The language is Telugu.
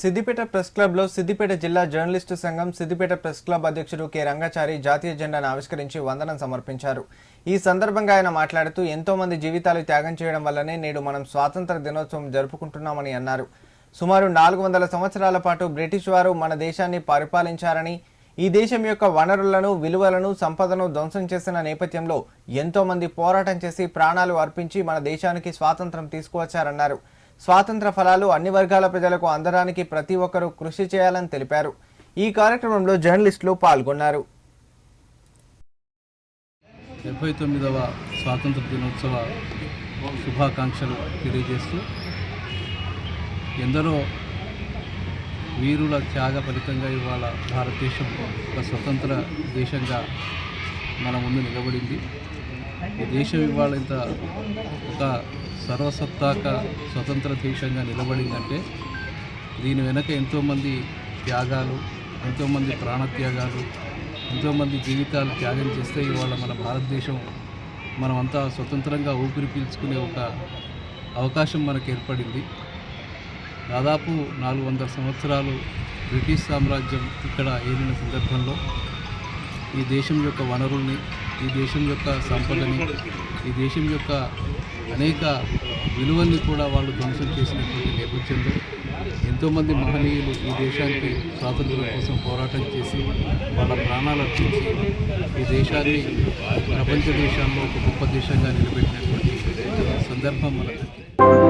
సిద్దిపేట ప్రెస్ క్లబ్లో సిద్దిపేట జిల్లా జర్నలిస్టు సంఘం సిద్దిపేట ప్రెస్ క్లబ్ అధ్యక్షుడు కె. రంగాచారి జాతీయ జెండాను ఆవిష్కరించి వందనం సమర్పించారు. ఈ సందర్భంగా ఆయన మాట్లాడుతూ ఎంతోమంది జీవితాలు త్యాగం చేయడం వల్లనే నేడు మనం స్వాతంత్ర దినోత్సవం జరుపుకుంటున్నామని అన్నారు. సుమారు నాలుగు వందల సంవత్సరాల పాటు బ్రిటిష్ వారు మన దేశాన్ని పరిపాలించారని ఈ దేశం యొక్క వనరులను విలువలను సంపదను ధ్వంసం చేసిన నేపథ్యంలో ఎంతోమంది పోరాటం చేసి ప్రాణాలు అర్పించి మన దేశానికి స్వాతంత్రం తీసుకువచ్చారన్నారు. స్వాతంత్ర ఫలాలు అన్ని వర్గాల ప్రజలకు అందడానికి ప్రతి ఒక్కరూ కృషి చేయాలని తెలిపారు. ఈ కార్యక్రమంలో జర్నలిస్టులు పాల్గొన్నారు. డెబ్బై తొమ్మిదవ స్వాతంత్ర దినోత్సవ శుభాకాంక్షలు తెలియజేస్తూ ఎందరో వీరుల త్యాగ ఫలితంగా ఇవాళ భారతదేశం ఒక స్వతంత్ర దేశంగా మన ముందు నిలబడింది. ఈ దేశం ఇవాళ ఇంత ఒక సర్వసత్తాక స్వతంత్ర దేశంగా నిలబడిందంటే దీని వెనక ఎంతోమంది త్యాగాలు ఎంతోమంది ప్రాణత్యాగాలు ఎంతోమంది జీవితాలు త్యాగం చేస్తే ఇవాళ మన భారతదేశం మనమంతా స్వతంత్రంగా ఊపిరి పీల్చుకునే ఒక అవకాశం మనకు ఏర్పడింది దాదాపు నాలుగు వందల సంవత్సరాలు బ్రిటిష్ సామ్రాజ్యం ఇక్కడ ఏలిన సందర్భంలో ఈ దేశం యొక్క వనరుల్ని ఈ దేశం యొక్క సంపదని ఈ దేశం యొక్క అనేక విలువల్ని కూడా వాళ్ళు ధ్వంసం చేసినటువంటి నేపథ్యంలో ఎంతోమంది మహనీయులు ఈ దేశానికి స్వాతంత్రం కోసం పోరాటం చేసి వాళ్ళ ప్రాణాలు అర్పించి ఈ దేశాన్ని ప్రపంచ దేశాల్లో ఒక గొప్ప దేశంగా నిలబెట్టినటువంటి సందర్భం మనకు